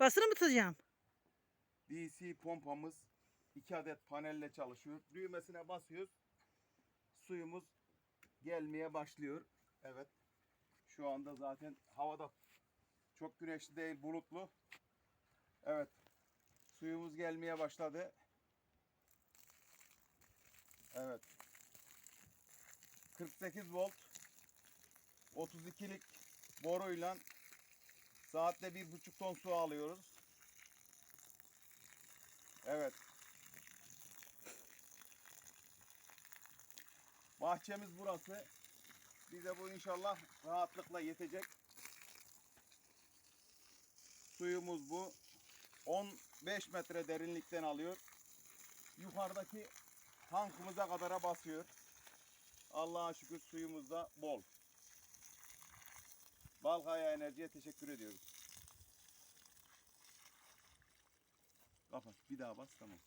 Basını mı tutacağım? DC pompamız 2 adet panelle çalışıyor. Düğmesine basıyoruz. Suyumuz gelmeye başlıyor. Evet. Şu anda zaten havada çok güneşli değil bulutlu. Evet. Suyumuz gelmeye başladı. Evet. 48 volt 32'lik boruyla saatte 1,5 ton su alıyoruz. Evet. Bahçemiz burası. Bize bu inşallah rahatlıkla yetecek. Suyumuz bu. 15 metre derinlikten alıyor. Yukarıdaki tankımıza kadara basıyor. Allah'a şükür suyumuz da bol. Balkaya Enerji'ye teşekkür ediyoruz. Kapat. Bir daha bas tamam.